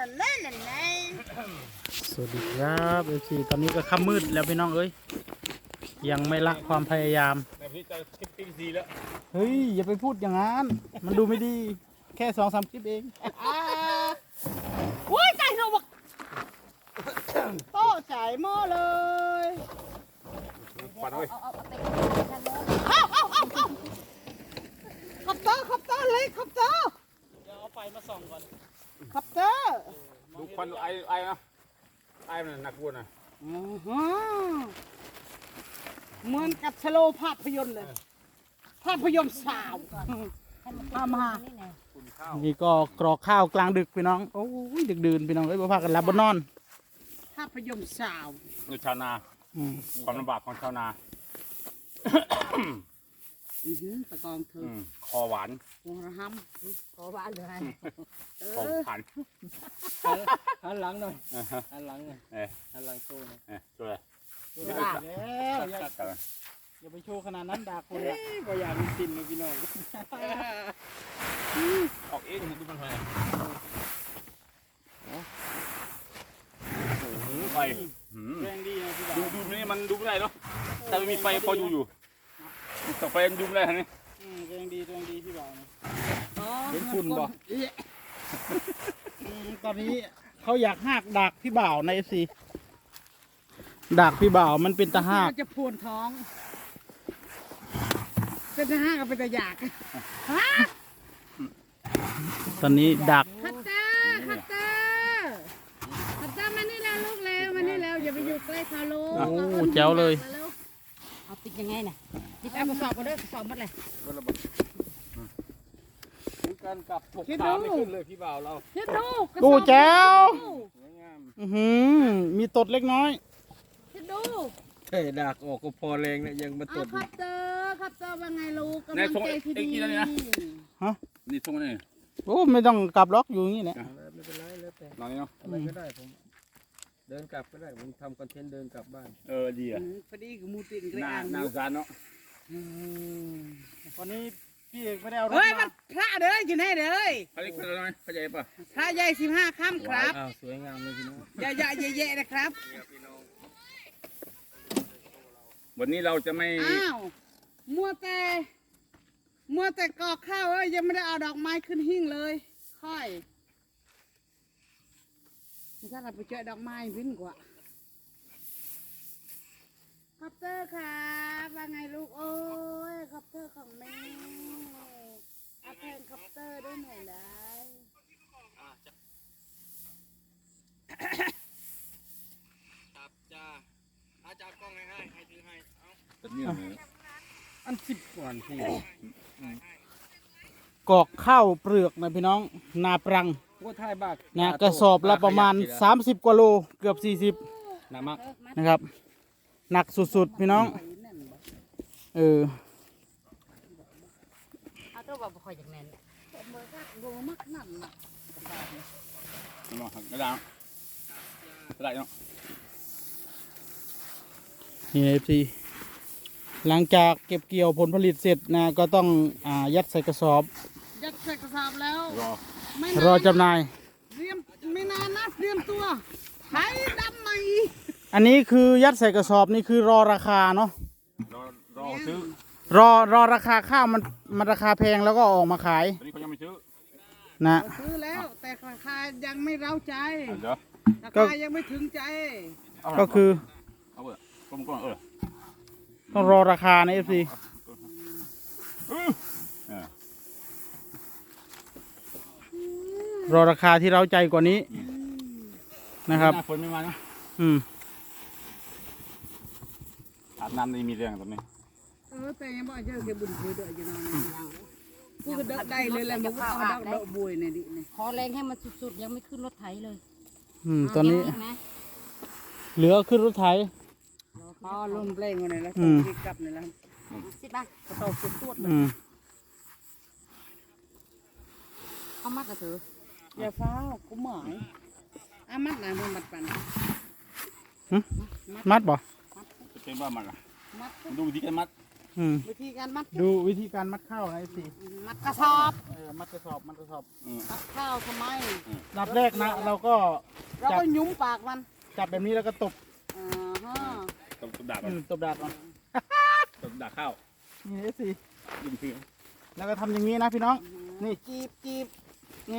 นั่นแน่นั่นแน่สวัสดีครับเอฟซีตอนนี้ก็ค่ำมืดแล้วพี่น้องเอ้ยยังไม่ละความพยายามแต่พี่จะคลิปตีสีแล้วเฮ้ยอย่าไปพูดอย่างนั้น มันดูไม่ดี แค่สองสามคลิปเองโอ้ยใจเราบอกโต้ใจหม้อเลยปันไว้เอาเอาเอาเอาขับเตอร์ขับเตอร์เลยขับเตอร์เดี๋ยวเอาไฟมาส่องก่อน ขับเตอร์ดูควันไอไอนะไอมันหนักกว่านะอื้อหือเหมือนกับสโลว์ภาพยนตร์เลย ภาพยนตร์สาวมามาคุณข้าวนี่ก็กรอกข้าวกลางดึกพี่น้อง โอ้ยดึกดื่นพี่น้องเอ้ยบ่พากันหลับบนนอน ภาพยนตร์สาวดูชาวนาอืม ความลำบากของชาวนา อือหือตะกองเธออืมคอหวานหัวระหขอบ้านเลยำเอของอผ่านหันหลังหน่อยเออฮะหันหลังหน่อยเอ้ยหันหลังโชว์หน่อยเอ้ยช่วยเลยแล้วอย่ากันอย่าไปโชว์ขนาดนั้นด่าคนละก็อยากมีสินนะพี่น้องออกเองดูมันไปโอ้โหไฟหืมแรงดีนะพี่บ่าวดูดูนี่มันดูไม่ได้เนาะแต่ไม่มีไฟพออยู่อยู่ ต่อไฟมันดูไม่ได้ทันนี้อืมแรงดีแรงดีพี่บ่าวนะอ๋อเห็นฝุ่นบ่เอ๊ะอืมตอนนี้เขาอยากหักดักพี่บ่าวในเอฟซีดักพี่บ่าวมันเป็นตะหักมันจะพวนท้อง เป็นทหารกับเป็นตะอยากฮะตอนนี้ดักคัตเตอร์คัตเตอร์คัตเตอร์มานี่แล้วลูกแล้วมานี่แล้วอย่าไปอยู่ใกล้เขาลูกโอ้แจ๋วเลย เอาปิดยังไงน่ะจิบเอากระสอบก็ได้กระสอบหมดเลยถึงการกลับถกขาไม่ขึ้นเลยพี่บ่าวเราคิดดูกระสอบโอ้แจ๋วสวยงามอือหือมีตดเล็กน้อย คิดดูเท่ดักออกก็พอแรงนะยังมาตเอาดคัตเตอร์คัตเตอว่าไงลูกกำลังใจที่ดีนี่ยนะนี่ทรงนี่โอ้ไม่ต้องกลับล็อกอยู่อย่างนี้แหละ ไม่เป็นไรแล้วแต่นอนนี่เนาะอะไรก็ได้ผม เดินกลับก็ได้ผมทำคอนเทนต์เดินกลับบ้าน เออดีอะอืมพอดีกับมูตินกหระน้าอ่างหน้าอยู่สารเนาะวันนี้พี่เอกไม่ได้เอารถเฮ้ยมามันพระเด้ออยู่ไหนเด้อเขาเรียกอะไรเข้าใจป่ะพระใหญ่สิบห้าค่ำครับอ้าวสวยงามเลยพี่น้องอย่าอย่าเยะๆนะครับ วันนี้เราจะไม่อ้าว มัวแต่มัวแต่กอกข้าวเอ้ยยังไม่ได้เอาดอกไม้ขึ้นหิ้งเลย ค่อย ถ้าเราไปเจอดอกไม้วิ่งกว่าคอปเตอร์ครับว่าไงลูกโอ้ยคอปเตอร์ของแม่เอาเพลงคอปเตอร์ด้วยหน่อยได้จับจ้าอาจับกล้องให้ให้ให้ถือให้เอานี่อันสิบกว่าทีกอกข้าวเปลือกนะพี่น้อง นาปรังก็ถ่ายบาก นะกระสอบละประมาณ 30 กว่าโลเกือบหนามัก40นะครับ หนักสุดๆ พี่น้อง เออเอาตัวแบบคอยจากนั้นเบอร์ก็โบมากนั่นน่ะมาหักกระดาษกระดาษเนาะนี่เอฟซีหลังจากเก็บเกี่ยวผลผลิตเสร็จนะก็ต้องอายัดใส่กระสอบ ยัดใส่กระสอบแล้ว รอไม่รอนานจำหน่าย เตรียมไม่นานนะเตรียมตัวไถดำใหม่อันนี้คือยัดใส่กระสอบนี่คือรอราคาเนาะ รอรอซื้อรอรอราคาข้าวมันมันราคาแพงแล้วก็ออกมาขายตอนนี้เขายังไม่ซื้อนะ ซื้อแล้วแต่ราคายังไม่เร้าใจเดี๋ยวราก็ คายังไม่ถึงใจก็คือเอาเบอร์กลมกลมเออต้องรอราคาในเอฟซี เออ รอราคาที่เราใจกว่านี้นะครับหน้าฝนไม่มานะอืมอาบน้ำนี่มีเรื่องตรงนี้เออแต่ยังบอกเจอแกบุญคือเด้ออยู่นอนกูก็เดาได้เลยแหละมึงเอาดอกดอกบวยเนี่ยดิเนี่ยขอแรงให้มันสุดๆ ยังไม่ขึ้นรถไถเลย อืม ตอนนี้เาเงะเหลือขึ้นรถไถพอลมแรงมาเนี่ยแล้วอืมกลับเนี่ยแล้วสิบ้างกระตอกสุดตวดเลยอืมเอามากกระเถือ อย่าฟ้าวกูหมายอามัดไหนมึงมัดปันมัดบ่จะเป็นว่ามันล่ะมัดมันดูวิธีการมัดอืมวิธีการมัดดูวิธีการมัดข้าวนะเอฟซีมัดกระสอบเออมัดกระสอบมัดกระสอบมัดข้าวทำไมดับแรกนะ เราก็เราก็ยุ้มปากมันจับแบบนี้แล้วก็ตบอ่าฮะตบตบดาบอืมตบดาบก่อนตบดาบข้าวนี่เอฟซียิงทิ้งแล้วก็ทำอย่างนี้นะพี่น้อง นี่ จีบจีบนี่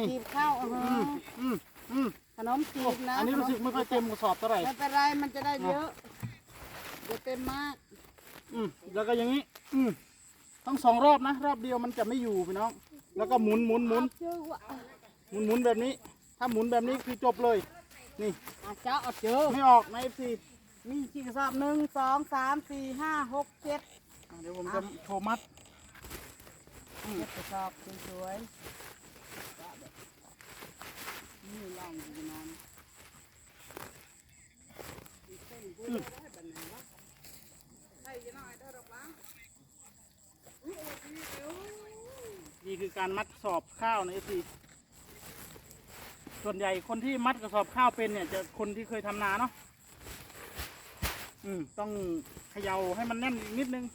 จีบข้าวอ่าฮะอืมอืมอืมขนมจีบนะอันนี้รู้สึกไม่ค่อยเต็มกระสอบเท่าไหร่ไม่เป็นไรมันจะได้เยอะเดี๋ยวเต็มมากอืมแล้วก็อย่างนี้ อืมต้องสองรอบนะ รอบเดียวมันจะไม่อยู่พี่น้อง แล้วก็หมุนหมุนหมุนเชื่อว่าหมุนหมุนแบบนี้ ถ้าหมุนแบบนี้คือจบเลย นี่อาเจ้าเอาเจอไม่ออกนะเอฟซีมีกี่กระสอบหนึ่งสองสามสี่ห้าหกเจ็ดเดี๋ยวผมจะโชว์มัดเจ็ดกระสอบสวยๆ นี่ล่างอยู่นอนนี่คือการมัดสอบข้าวนะเอฟซีส่วนใหญ่คนที่มัดกระสอบข้าวเป็นเนี่ยจะคนที่เคยทำนาเนาะอืมต้องเขย่าให้มันแน่นอีกนิดนึง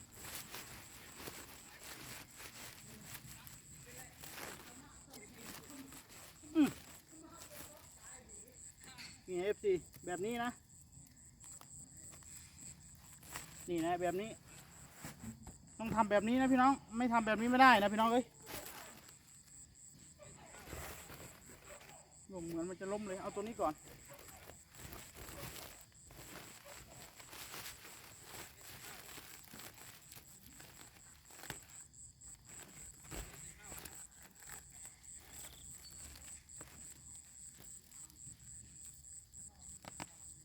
นี่เอฟซีแบบนี้นะ นี่นะแบบนี้ ต้องทำแบบนี้นะพี่น้อง ไม่ทำแบบนี้ไม่ได้นะพี่น้องเอ้ยลงเหมือนมันจะล้มเลย เอาตัวนี้ก่อน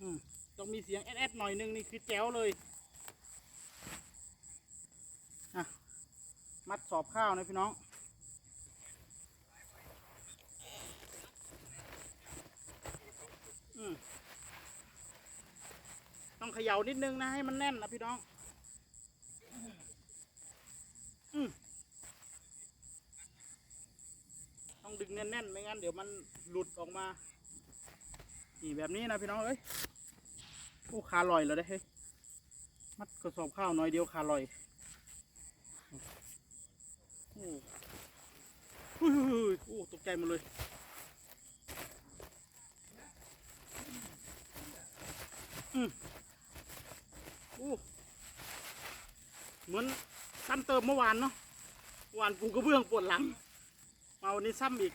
อืม ต้องมีเสียงแอดๆหน่อยนึงนี่คือแจ๋วเลยอะมัดสอบข้าวนะพี่น้องอต้องเขย่านิดนึงนะให้มันแน่นนะพี่น้องอต้องดึงแน่นๆไม่งั้นเดี๋ยวมันหลุดออกมา นี่แบบนี้นะพี่น้องเอ้ย โอ้ขาลอยเลยได้เฮ้ยมัดกระสอบข้าวน่อยเดียวขาลอยโอ้โหโอ้ตกใจหมดเลยอืมโอ้เหมือนซ้ำเติมเมื่อวานเนาะวานปูกระเบื้องปวดหลัง มาวันนี้ซ้ำอีก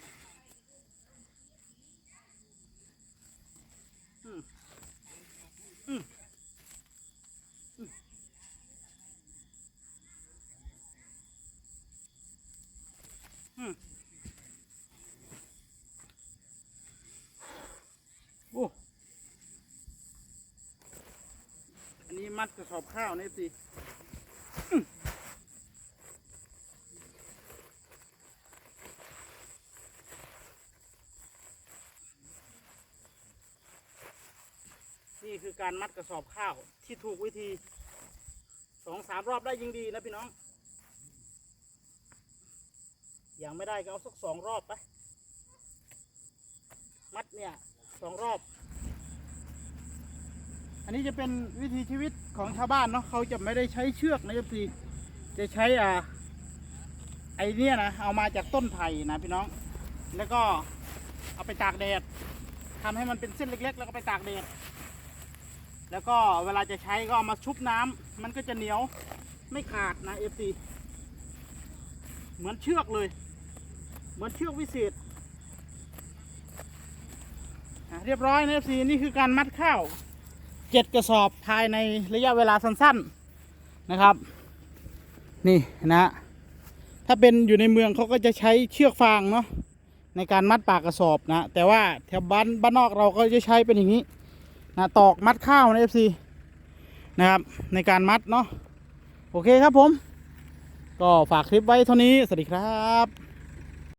อืมอืมอืมอืมโอ้ อันนี้ มัดกระสอบข้าวนี่สินี่คือการมัดกระสอบข้าวที่ถูกวิธีสองสามรอบได้ยิ่งดีนะพี่น้อง อย่างไม่ได้ก็เอาสักสองรอบไป มัดเนี่ยสองรอบ อันนี้จะเป็นวิถีชีวิตของชาวบ้านเนาะเขาจะไม่ได้ใช้เชือกนะเอฟซีจะใช้อ่าไอเนี่ยนะเอามาจากต้นไผ่นะพี่น้อง แล้วก็เอาไปตากแดดทำให้มันเป็นเส้นเล็ก ๆ แล้วก็ไปตากแดด แล้วก็เวลาจะใช้ก็เอามาชุบน้ำมันก็จะเหนียวไม่ขาดนะเอฟซีเหมือนเชือกเลย เหมือนเชือกวิเศษเรียบร้อยนะเอฟซีนี่คือการมัดข้าว เจ็ดกระสอบภายในระยะเวลาสั้นๆนะครับ นี่นะ ถ้าเป็นอยู่ในเมืองเขาก็จะใช้เชือกฟางเนาะในการมัดปากกระสอบนะ แต่ว่าแถวบ้านบ้านนอกเราก็จะใช้เป็นอย่างนี้นะตอกมัดข้าวนะเอฟซีนะครับ ในการมัดเนาะโอเคครับผม ก็ฝากคลิปไว้เท่านี้ สวัสดีครับ